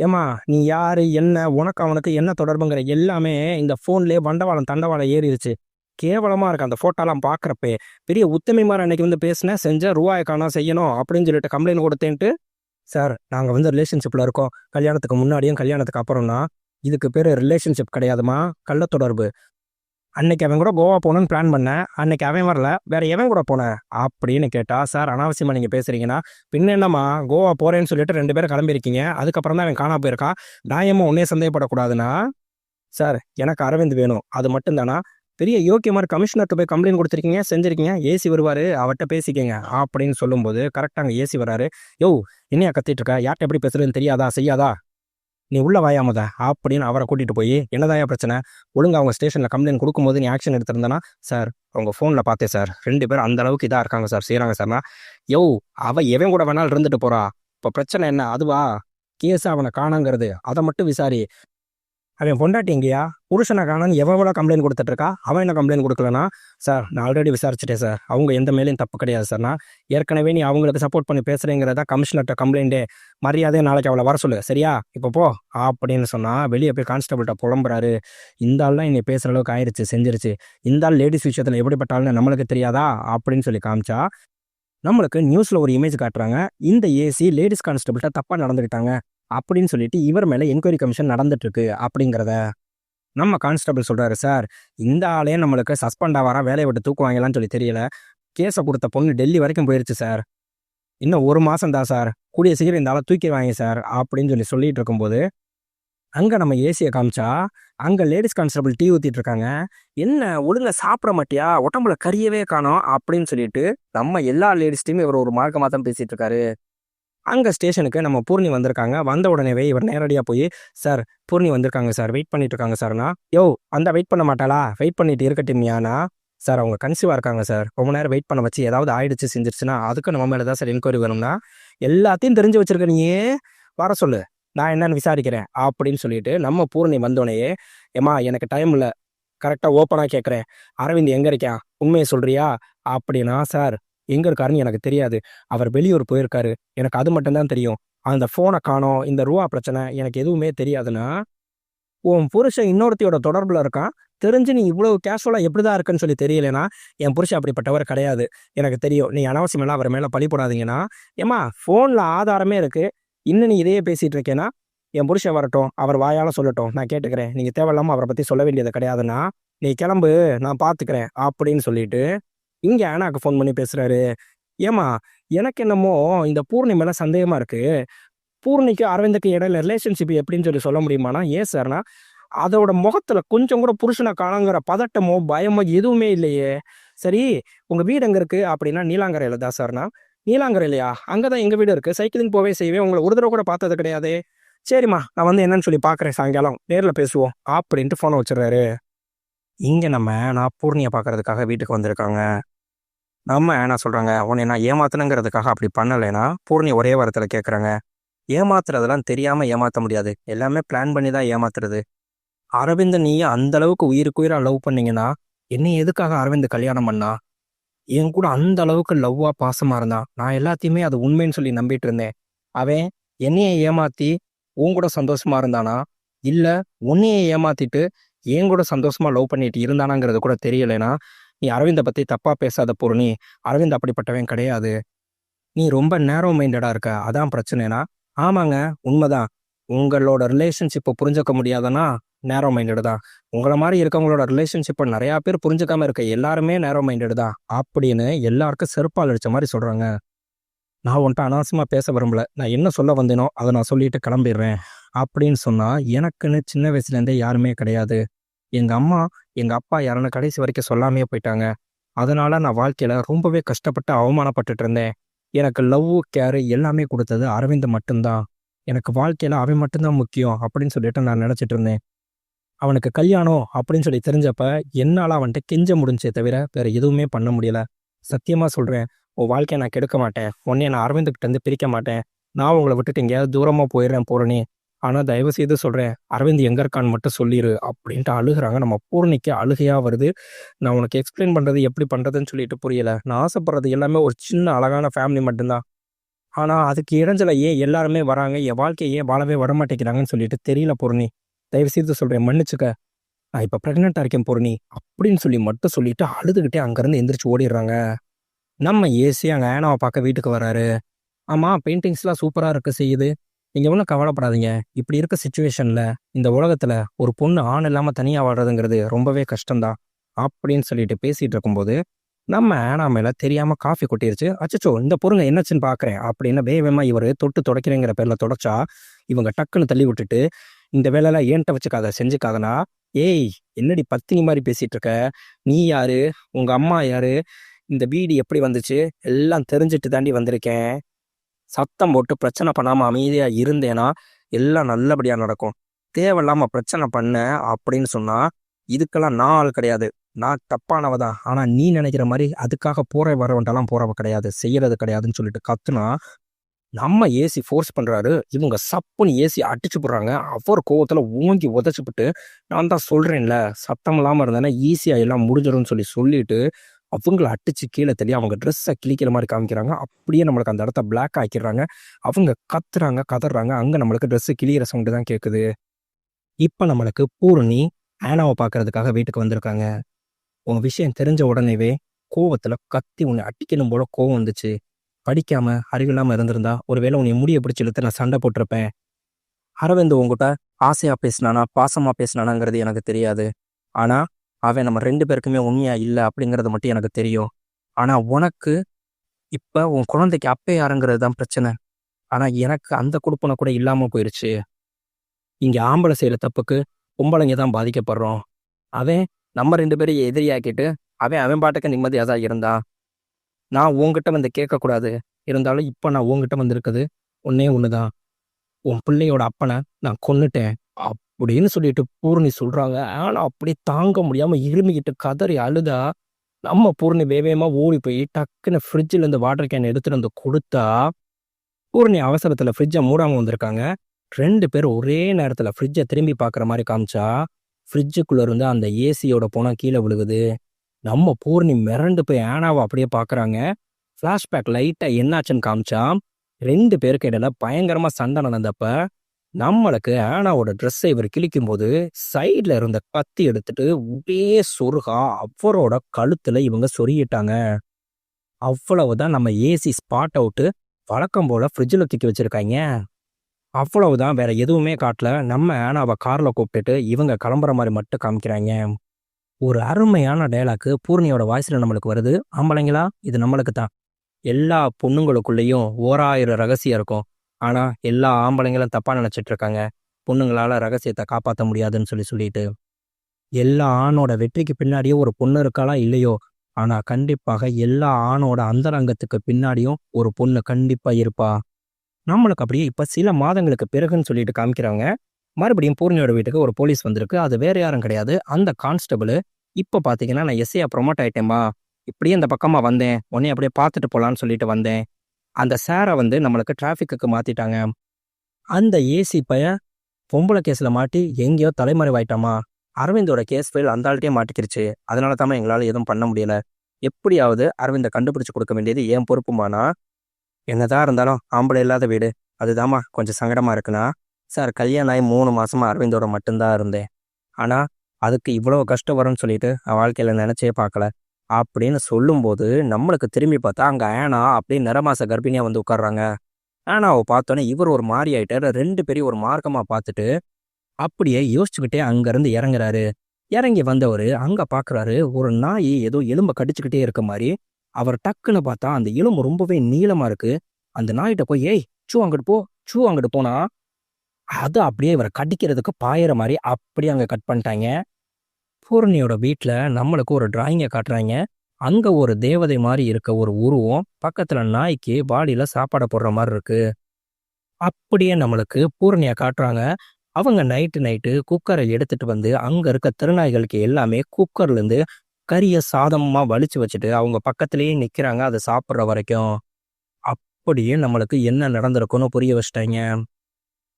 ஏம்மா நீ யார் என்ன உனக்கு அவனுக்கு என்ன தொடர்புங்கிற எல்லாமே இந்த ஃபோன்லேயே வண்டவாளம் தண்டவாளம் ஏறிடுச்சு கேவலமாக இருக்கு அந்த ஃபோட்டோலாம் பார்க்குறப்பே பெரிய உத்தமிமார் மாதிரி அன்னைக்கு வந்து பேசினேன் செஞ்சால் ரூபாய் காணா செய்யணும் அப்படின்னு சொல்லிட்டு கம்ப்ளைண்ட் கொடுத்தேன்ட்டு சார் நாங்கள் வந்து ரிலேஷன்ஷிப்பில் இருக்கோம். கல்யாணத்துக்கு முன்னாடியும் கல்யாணத்துக்கு அப்புறம்னா இதுக்கு பேர் ரிலேஷன்ஷிப் கிடையாதுமா? கள்ள தொடர்பு. அன்னைக்கு அவன் கூட கோவா போகணும்னு பிளான் பண்ணேன். அன்னைக்கு அவன் வரல. வேற எவன் கூட போனேன் அப்படின்னு கேட்டா சார் அனாவசியமா நீங்க பேசுறீங்கன்னா பின்ன என்னம்மா கோவா போறேன்னு சொல்லிட்டு ரெண்டு பேரும் கிளம்பிருக்கீங்க அதுக்கப்புறம் தான் அவன் காணா போயிருக்கா. நியாயமா உன்னே சந்தேகப்படக்கூடாதுன்னா? சார் எனக்கு அரவிந்த் வேணும். அது மட்டும்தானா பெரிய யோக்கியமார் கமிஷனர்கிட்ட போய் கம்ப்ளைண்ட் கொடுத்துருக்கீங்க செஞ்சிருக்கீங்க. ஏசி வருவாரு அவர்கிட்ட பேசிக்கங்க அப்படின்னு சொல்லும்போது கரெக்டாக அங்கே ஏசி வராரு. யோ என்னையா கத்திட்டு இருக்க? யார்கிட்ட எப்படி பேசுறதுன்னு தெரியாதா? செய்யாதா? நீ உள்ள வாயாமத அப்படின்னு அவரை கூட்டிட்டு போய் என்னதாயா பிரச்சனை? ஒழுங்கா அவங்க ஸ்டேஷனில் கம்ப்ளைண்ட் கொடுக்கும்போது நீ ஆக்ஷன் எடுத்திருந்தனா? சார் அவங்க ஃபோனில் பார்த்தேன் சார். ரெண்டு பேரும் அந்த அளவுக்கு இதாக இருக்காங்க சார். செய்கிறாங்க சார்னா யோ அவ எவன் கூட வேணாலும் இருந்துட்டு போறா? இப்போ பிரச்சனை என்ன? அதுவா? கேஸ் அவனை காணாங்கிறது. அதை மட்டும் விசாரி. அவன் பொண்டாட்டி எங்கேயா? புருஷனை காணான்னு எவ்வளோ கம்ப்ளைண்ட் கொடுத்துட்டு இருக்கா அவன் என்ன கம்ப்ளைண்ட் கொடுக்கலனா? சார் நான் ஆல்ரெடி விசாரிச்சிட்டேன் சார் அவங்க எந்த மேலேயும் தப்பு கிடையாது சார் நான் ஏற்கனவே நீ அவங்களுக்கு சப்போர்ட் பண்ணி பேசுறேங்கிறதா கமிஷனர்கிட்ட கம்ப்ளைண்ட்டே மரியாதையை நாளைக்கு அவளை வர சொல்லு. சரியா? இப்போ போ. அப்படின்னு சொன்னால் வெளியே போய் கான்ஸ்டபிள்கிட்ட புலம்புறாரு. இந்த ஆள் தான் என்னை பேசுற அளவுக்கு ஆயிருச்சு செஞ்சிருச்சு. இந்த ஆள் லேடிஸ் விஷயத்தில் எப்படிப்பட்டாலும் நம்மளுக்கு தெரியாதா? அப்படின்னு சொல்லி காமிச்சா நம்மளுக்கு நியூஸில் ஒரு இமேஜ் காட்டுறாங்க. இந்த ஏசி லேடிஸ் கான்ஸ்டபிள்கிட்ட தப்பாக நடந்துக்கிட்டாங்க அப்படின்னு சொல்லிட்டு இவர் மேலே என்கொயரி கமிஷன் நடந்துட்டுருக்கு அப்படிங்கிறத நம்ம கான்ஸ்டபிள் சொல்கிறாரு சார் இந்த ஆளே நம்மளுக்கு சஸ்பெண்ட் ஆவாரா? வேலையை விட்டு தூக்குவாங்களான்னு சொல்லி தெரியல. கேஸை கொடுத்த பொண்ணு டெல்லி வரைக்கும் போயிருச்சு சார். இன்னும் ஒரு மாதம் தான் சார். கூடிய சீக்கிரம் இந்த ஆளை தூக்கிடுவாங்க சார் அப்படின்னு சொல்லி சொல்லிட்டு இருக்கும்போது அங்கே நம்ம ஏசியை காமிச்சா அங்கே லேடிஸ் கான்ஸ்டபிள் டீ ஊற்றிட்டு இருக்காங்க. என்ன ஒழுங்காக சாப்பிட மாட்டியா? உடம்புல கரியவே காணோம் அப்படின்னு சொல்லிட்டு நம்ம எல்லா லேடிஸ்டையும் இவர் ஒரு மார்க்கமாக தான் பேசிகிட்டு இருக்காரு. அங்கே ஸ்டேஷனுக்கு நம்ம பூர்ணி வந்திருக்காங்க. வந்த உடனேவே இவர் நேரடியாக போய் சார் பூர்ணி வந்திருக்காங்க சார். வெயிட் பண்ணிட்டு இருக்காங்க சார்னா? யோ அந்த வெயிட் பண்ண மாட்டாளா? வெயிட் பண்ணிட்டு இருக்கட்டும்யானா சார் அவங்க கன்சீவாக இருக்காங்க சார். ரொம்ப நேரம் வெயிட் பண்ண வச்சு ஏதாவது ஆயிடுச்சு செஞ்சிருச்சுன்னா அதுக்கு நம்ம மேலே தான் சார் என்கொயரி வேணும்னா எல்லாத்தையும் தெரிஞ்சு வச்சிருக்க நீயே. வர சொல்லு. நான் என்னன்னு விசாரிக்கிறேன். அப்படின்னு சொல்லிட்டு நம்ம பூர்ணி வந்தோடனேயே ஏம்மா எனக்கு டைம் இல்லை. கரெக்டாக ஓப்பனாக கேட்குறேன் அரவிந்த் எங்கே இருக்கான் உண்மையை சொல்கிறியா அப்படின்னா சார் எங்கே இருக்காருன்னு எனக்கு தெரியாது. அவர் வெளியூர் போயிருக்காரு. எனக்கு அது மட்டும்தான் தெரியும். அந்த ஃபோனை காணோம். இந்த ரூபா பிரச்சனை எனக்கு எதுவுமே தெரியாதுன்னா உன் புருஷன் இன்னொருத்தையோட தொடர்பில் இருக்கான். தெரிஞ்சு நீ இவ்வளவு கேஷுவலாக எப்படி தான் இருக்குன்னு சொல்லி தெரியலனா என் புருஷன் அப்படிப்பட்டவர் கிடையாது. எனக்கு தெரியும். நீ அனாவசியமெல்லாம் அவர் மேலே பழி போடாதீங்கன்னா ஏம்மா ஃபோனில் ஆதாரமே இருக்குது இன்னும் நீ இதையே பேசிகிட்டு இருக்கேன்னா என் புருஷன் வரட்டும். அவர் வாயால் சொல்லட்டும். நான் கேட்டுக்கிறேன். நீங்கள் தேவையில்லாமல் அவரை பற்றி சொல்ல வேண்டியது கிடையாதுன்னா நீ கிளம்பு நான் பார்த்துக்கிறேன் அப்படின்னு சொல்லிட்டு இங்கே ஆனாக்கு ஃபோன் பண்ணி பேசுகிறாரு ஏம்மா எனக்கு என்னமோ இந்த பூர்ணி மேலே சந்தேகமாக இருக்குது பூர்ணிக்கு அரவிந்துக்கு இடையில ரிலேஷன்ஷிப் எப்படின்னு சொல்லி சொல்ல முடியுமானா ஏன் சார்னா அதோட முகத்தில் கொஞ்சம் கூட புருஷனை காணங்கிற பதட்டமோ பயமோ எதுவுமே இல்லையே. சரி உங்கள் வீடு எங்கே இருக்குது அப்படின்னா நீலாங்கரையில் தான் சார்னா நீலாங்கரையிலையா? அங்கதான் எங்கள் வீடு இருக்குது சைக்கிளிங் போவே செய்வேன். உங்களை ஒரு தடவை கூட பார்த்தது கிடையாது. சரிம்மா நான் வந்து என்னன்னு சொல்லி பார்க்குறேன் சாயங்காலம். நேரில் பேசுவோம். அப்படின்ட்டு ஃபோனை வச்சிடுறாரு. இங்கே நம்ம நான் பூர்ணியை பார்க்கறதுக்காக வீட்டுக்கு வந்திருக்காங்க. நம்ம என்ன சொல்கிறாங்க உன்னை நான் ஏமாத்தணுங்கிறதுக்காக அப்படி பண்ணலைன்னா பூர்ணி ஒரே வாரத்தில் கேட்குறாங்க ஏமாத்துறதெல்லாம் தெரியாமல் ஏமாற்ற முடியாது. எல்லாமே பிளான் பண்ணி தான் ஏமாத்துறது. அரவிந்த் நீயே அந்த அளவுக்கு உயிருக்குயிராக லவ் பண்ணீங்கன்னா என்னை எதுக்காக அரவிந்த் கல்யாணம் பண்ணா? என் கூட அந்த அளவுக்கு லவ்வாக பாசமாக இருந்தான் நான் எல்லாத்தையுமே அது உண்மைன்னு சொல்லி நம்பிட்டு இருந்தேன். அவன் என்னையை ஏமாற்றி உன் கூட சந்தோஷமாக இருந்தானா? இல்லை உன்னையை ஏமாத்திட்டு ஏன் கூட சந்தோஷமாக லவ் பண்ணிட்டு இருந்தானாங்கிறது கூட தெரியலைனா நீ அரவிந்தை பற்றி தப்பாக பேசாத பொருள் நீ அரவிந்த் அப்படிப்பட்டவன் கிடையாது. நீ ரொம்ப நேரோ மைண்டடாக இருக்க. அதான் பிரச்சனைனா ஆமாங்க உண்மைதான். உங்களோட ரிலேஷன்ஷிப்பை புரிஞ்சுக்க முடியாதனா நேரோ மைண்டடு தான். உங்களை மாதிரி இருக்கவங்களோட ரிலேஷன்ஷிப்பை நிறையா பேர் புரிஞ்சுக்காம இருக்க எல்லாருமே நேரோ மைண்டடு தான். அப்படின்னு எல்லாருக்கும் செருப்பால் அடித்த மாதிரி சொல்கிறாங்க நான் உன்ட்ட அனாவசியமாக பேச விரும்பல. நான் என்ன சொல்ல வந்தேனோ அதை நான் சொல்லிட்டு கிளம்பிடுறேன். அப்படின்னு சொன்னால் எனக்குன்னு சின்ன வயசுலேருந்தே யாருமே கிடையாது. எங்கள் அம்மா எங்கள் அப்பா யாருன்னு கடைசி வரைக்கும் சொல்லாமையே போயிட்டாங்க. அதனால் நான் வாழ்க்கையில் ரொம்பவே கஷ்டப்பட்டு அவமானப்பட்டுட்டு இருந்தேன் எனக்கு லவ் கேர் எல்லாமே கொடுத்தது அரவிந்த் மட்டும்தான். எனக்கு வாழ்க்கையில் அவன் மட்டும்தான் முக்கியம் அப்படின்னு சொல்லிட்டு நான் நினச்சிட்டு இருந்தேன் அவனுக்கு கல்யாணம் அப்படின்னு சொல்லி தெரிஞ்சப்ப என்னால் அவன்கிட்ட கெஞ்ச முடிஞ்சே தவிர வேறு எதுவுமே பண்ண முடியல. சத்தியமாக சொல்கிறேன் உன் வாழ்க்கையை நான் கெடுக்க மாட்டேன். உன்னைய நான் அரவிந்துக்கிட்டேருந்து பிரிக்க மாட்டேன். நான் உங்களை விட்டுட்டு எங்கேயாவது தூரமாக போயிடுறேன் போகிறேனே ஆனால் தயவு செய்து சொல்கிறேன் அரவிந்த் எங்கே இருக்கான்னு மட்டும் சொல்லிடு அப்படின்ட்டு அழுகுறாங்க. நம்ம பூர்ணிக்கு அழுகையாக வருது. நான் உனக்கு எக்ஸ்பிளைன் பண்ணுறது எப்படி பண்ணுறதுன்னு சொல்லிட்டு புரியல. நான் ஆசைப்படுறது எல்லாமே ஒரு சின்ன அழகான ஃபேமிலி மட்டும்தான். ஆனால் அதுக்கு இடைஞ்சல ஏன் எல்லாருமே வராங்க? என் வாழ்க்கையை ஏன் வாழவே வர மாட்டேங்கிறாங்கன்னு சொல்லிட்டு தெரியல பூர்ணி. தயவு செய்து சொல்கிறேன் மன்னிச்சுக்க. நான் இப்போ ப்ரெக்னெண்ட்டாக இருக்கேன் பூர்ணி. அப்படின்னு சொல்லி மட்டும் சொல்லிட்டு அழுதுகிட்டே அங்கேருந்து எந்திரிச்சு ஓடிடுறாங்க. நம்ம ஏசி அங்கே ஆனாவை பார்க்க வீட்டுக்கு வராரு. ஆமாம் பெயிண்டிங்ஸ்லாம் சூப்பராக இருக்க செய்யுது. நீங்கள் ஒன்றும் கவலைப்படாதீங்க. இப்படி இருக்க சுச்சுவேஷனில் இந்த உலகத்தில் ஒரு பொண்ணு ஆண் இல்லாமல் தனியாக வாழ்கிறதுங்கிறது ரொம்பவே கஷ்டம்தான். அப்படின்னு சொல்லிட்டு பேசிகிட்டு இருக்கும்போது நம்ம ஆனா மேலே தெரியாமல் காஃபி கொட்டிருச்சு. அச்சச்சோ இந்த பொருங்க என்னச்சுன்னு பார்க்குறேன் அப்படின்னு வேகமாக இவர் தொட்டு தொடக்கிறேங்கிற பேரில் தொடச்சா இவங்க டக்குன்னு தள்ளி விட்டுட்டு இந்த வேலையெல்லாம் ஏன்ட்ட வச்சுக்காத செஞ்சுக்காதனா? ஏய் என்னடி பத்தினி மாதிரி பேசிகிட்டு இருக்க? நீ யாரு? உங்கள் அம்மா யாரு? இந்த வீடு எப்படி வந்துச்சு? எல்லாம் தெரிஞ்சுட்டு தாண்டி வந்திருக்கேன். சத்தம் போட்டு பிரச்சனை பண்ணாமல் அமைதியாக இருந்தேன்னா எல்லாம் நல்லபடியாக நடக்கும். தேவையில்லாமல் பிரச்சனை பண்ண அப்படின்னு சொன்னால் இதுக்கெல்லாம் நான் ஆள் கிடையாது. நான் தப்பானவ தான். ஆனால் நீ நினைக்கிற மாதிரி அதுக்காக போகிற வரவன்ட்டெல்லாம் போகிறவ கிடையாது. செய்கிறது கிடையாதுன்னு சொல்லிட்டு கத்துனா நம்ம ஏசி ஃபோர்ஸ் பண்ணுறாரு இவங்க சப்புன்னு ஏசி அடிச்சு போடுறாங்க. அவர் கோவத்தில் ஓங்கி உதச்சுப்புட்டு நான் தான் சொல்கிறேன்ல சத்தம் இல்லாமல் இருந்தேன்னா ஈஸியாக எல்லாம் முடிஞ்சிடும்னு சொல்லி சொல்லிட்டு அவங்கள அடிச்சு கீழே தள்ளி அவங்க ட்ரெஸ்ஸை கிழிக்கிற மாதிரி காமிக்கிறாங்க. அப்படியே நம்மளுக்கு அந்த இடத்த பிளாக் ஆக்கிடுறாங்க. அவங்க கத்துறாங்க கதறாங்க. அங்கே நம்மளுக்கு ட்ரெஸ்ஸு கிளியிற சவுண்டு தான் கேட்குது இப்போ நம்மளுக்கு பூரணி ஆனாவை பார்க்கறதுக்காக வீட்டுக்கு வந்திருக்காங்க. உன் விஷயம் தெரிஞ்ச உடனேவே கோவத்தில் கத்தி உன்னை அடிக்கணும் போல கோவம் வந்துச்சு. படிக்காம அறிவில்லாமல் இருந்திருந்தா ஒருவேளை உன்னை முடிய பிடிச்சி இழுத்து நான் சண்டை போட்டிருப்பேன். அரவிந்த் உங்ககிட்ட ஆசையாக பேசினானா பாசமாக பேசினானாங்கிறது எனக்கு தெரியாது. ஆனால் அவன் நம்ம ரெண்டு பேருக்குமே உண்மையா இல்லை அப்படிங்கிறது மட்டும் எனக்கு தெரியும். ஆனால் உனக்கு இப்போ உன் குழந்தைக்கு அப்பே யாருங்கிறது தான் பிரச்சனை. ஆனால் எனக்கு அந்த கொடுப்பனை கூட இல்லாமல் போயிடுச்சு இங்கே ஆம்பளை செய்யற தப்புக்கு பொம்பளைங்க தான் பாதிக்கப்படுறோம். அவன் நம்ம ரெண்டு பேரையும் எதிரியாக்கிட்டு அவன் அவன் பாட்டுக்கு நிம்மதியாக தான் இருந்தான். நான் உன்கிட்ட வந்து கேட்கக்கூடாது. இருந்தாலும் இப்போ நான் உன்கிட்ட வந்திருக்குது ஒன்னே ஒன்று தான் உன் பிள்ளையோட அப்பனை நான் கொன்னுட்டேன். அப்படின்னு சொல்லிட்டு பூர்ணி சொல்றாங்க. ஆனா அப்படி தாங்க முடியாம இருமிக்கிட்டு கதறி அழுதா நம்ம பூர்ணி வேவேமா ஓடி போய் டக்குன்னு ஃப்ரிட்ஜில் இருந்து வாட்டர் கேன் எடுத்துட்டு வந்து கொடுத்தா பூர்ணி அவசரத்துல ஃப்ரிட்ஜை மூடாம வந்திருக்காங்க. ரெண்டு பேரும் ஒரே நேரத்தில் ஃப்ரிட்ஜை திரும்பி பார்க்குற மாதிரி காமிச்சா ஃப்ரிட்ஜுக்குள்ளே இருந்து அந்த ஏசியோட போனால் கீழே விழுகுது. நம்ம பூர்ணி மிரண்டு போய் ஆனாவை அப்படியே பார்க்குறாங்க ஃப்ளாஷ்பேக் லைட்டாக என்னாச்சுன்னு காமிச்சா ரெண்டு பேருக்கு இடையில பயங்கரமாக சண்டை நடந்தப்ப நம்மளுக்கு ஆனாவோட ட்ரெஸ்ஸை இவர் கிழிக்கும் போது சைடில் இருந்த கத்தி எடுத்துட்டு ஒரே சொருகா அவரோட கழுத்தில் இவங்க சொருகிட்டாங்க. அவ்வளவுதான் நம்ம ஏசி ஸ்பாட் அவுட்டு வழக்கம் போல் ஃப்ரிட்ஜில் தூக்கி வச்சிருக்காங்க அவ்வளவுதான் வேற எதுவுமே காட்டல. நம்ம ஆனாவை காரில் கூப்பிட்டுட்டு இவங்க கிளம்புற மாதிரி மட்டும் காமிக்கிறாங்க ஒரு அருமையான டயலாக்கு பூர்ணியோட வாய்ஸில் நம்மளுக்கு வருது. ஆம்பளைங்களா இது நம்மளுக்கு தான் எல்லா பொண்ணுங்களுக்குள்ளேயும் ஓராயிரம் ரகசியம் இருக்கும். ஆனால் எல்லா ஆம்பளைங்களும் தப்பாக நினச்சிட்டு இருக்காங்க பொண்ணுங்களால் ரகசியத்தை காப்பாற்ற முடியாதுன்னு சொல்லி சொல்லிட்டு எல்லா ஆணோட வெற்றிக்கு பின்னாடியும் ஒரு பொண்ணு இருக்காளா இல்லையோ? ஆனால் கண்டிப்பாக எல்லா ஆணோட அந்தரங்கத்துக்கு பின்னாடியும் ஒரு பொண்ணு கண்டிப்பாக இருப்பா. நம்மளுக்கு அப்படியே இப்போ சில மாதங்களுக்கு பிறகுன்னு சொல்லிட்டு காமிக்கிறவங்க மறுபடியும் பூர்ணியோட வீட்டுக்கு ஒரு போலீஸ் வந்திருக்கு. அது வேற யாரும் கிடையாது. அந்த கான்ஸ்டபிள் இப்போ பார்த்தீங்கன்னா நான் எஸ்ஐயா ப்ரொமோட் ஆயிட்டேன்பா. இப்படியே இந்த பக்கமாக வந்தேன். உடனே அப்படியே பார்த்துட்டு போகலான்னு சொல்லிட்டு வந்தேன். அந்த சாரை வந்து நம்மளுக்கு டிராஃபிக்குக்கு மாற்றிட்டாங்க அந்த ஏசி பையன் பொம்பளை கேஸில் மாட்டி எங்கேயோ தலைமறைவாயிட்டாமா? அரவிந்தோட கேஸ் ஃபைல் அந்த ஆள்கிட்டே மாட்டிக்கிருச்சு. அதனால தான் எங்களால் எதுவும் பண்ண முடியல. எப்படியாவது அரவிந்தை கண்டுபிடிச்சு கொடுக்க வேண்டியது ஏன் பொறுப்புமானா என்னதான் இருந்தாலும் ஆம்பளை இல்லாத வீடு. அதுதாம்மா கொஞ்சம் சங்கடமாக இருக்குண்ணா. சார் கல்யாணம் ஆகி மூணு மாதமாக அரவிந்தோட மட்டும்தான் இருந்தேன். ஆனால் அதுக்கு இவ்வளோ கஷ்டம் வரும்னு சொல்லிட்டு வாழ்க்கையில் நினச்சே பார்க்கல. அப்படின்னு சொல்லும்போது நம்மளுக்கு திரும்பி பார்த்தா அங்க ஆனா அப்படியே நிறமாச கர்ப்பிணியா வந்து உட்கார்றாங்க. ஆனாவை பார்த்தோன்னே இவர் ஒரு மாறி ஆயிட்டாரு. ரெண்டு பேரையும் ஒரு மார்க்கமா பார்த்துட்டு அப்படியே யோசிச்சுக்கிட்டே அங்கேருந்து இறங்குறாரு. இறங்கி வந்தவர் அங்க பாக்குறாரு. ஒரு நாய் ஏதோ எலும்பை கடிச்சுக்கிட்டே இருக்க மாதிரி அவர் டக்குன்னு பார்த்தா அந்த எலும்பு ரொம்பவே நீளமா இருக்கு. அந்த நாய்கிட்ட போய் ஏய் சூ அங்கிட்டு போ சூ அங்கிட்டு போனா. அது அப்படியே இவரை கடிக்கிறதுக்கு பாயிற மாதிரி அப்படியே அங்க கட் பண்ணிட்டாங்க. பூர்ணியோட வீட்டில் நம்மளுக்கு ஒரு டிராயிங்கை காட்டுறாங்க. அங்கே ஒரு தேவதை மாதிரி இருக்க ஒரு உருவம் பக்கத்தில் நாய்க்கு பாடியில் சாப்பாடை போடுற மாதிரி இருக்கு. அப்படியே நம்மளுக்கு பூர்ணியா காட்டுறாங்க. அவங்க நைட்டு நைட்டு குக்கரை எடுத்துட்டு வந்து அங்கே இருக்க திருநாய்களுக்கு எல்லாமே குக்கர்லேருந்து கறியை சாதமாக வலிச்சு வச்சுட்டு அவங்க பக்கத்துலேயே நிற்கிறாங்க அதை சாப்பிட்ற வரைக்கும். அப்படியே நம்மளுக்கு என்ன நடந்திருக்குன்னு புரிய வச்சிட்டாங்க.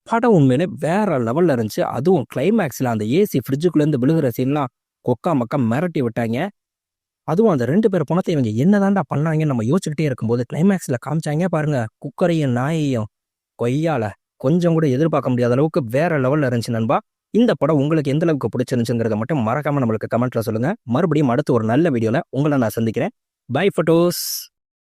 படம் உண்மையிலே வேற லெவலில் இருந்துச்சு. அதுவும் கிளைமேக்ஸில் அந்த ஏசி ஃப்ரிட்ஜுக்குள்ளேருந்து விழுகிற சீன்லாம் கொக்கா மக்கா மிரட்டி விட்டாங்க. அதுவும் அந்த ரெண்டு பேர் பணத்தை இவங்க என்னதான்டா பண்ணாங்கன்னு நம்ம யோசிச்சுக்கிட்டே இருக்கும்போது கிளைமேக்ஸ்ல காமிச்சாங்க பாருங்க குக்கரையும் நாயையும் கொய்யால கொஞ்சம் கூட எதிர்பார்க்க முடியாத அளவுக்கு வேற லெவல்ல இருந்துச்சு நண்பா. இந்த படம் உங்களுக்கு எந்த அளவுக்கு பிடிச்சிருந்துச்சுங்கிறத மட்டும் மறக்காம நம்மளுக்கு கமெண்ட்ல சொல்லுங்க. மறுபடியும் அடுத்து ஒரு நல்ல வீடியோவில் உங்களை நான் சந்திக்கிறேன். By photos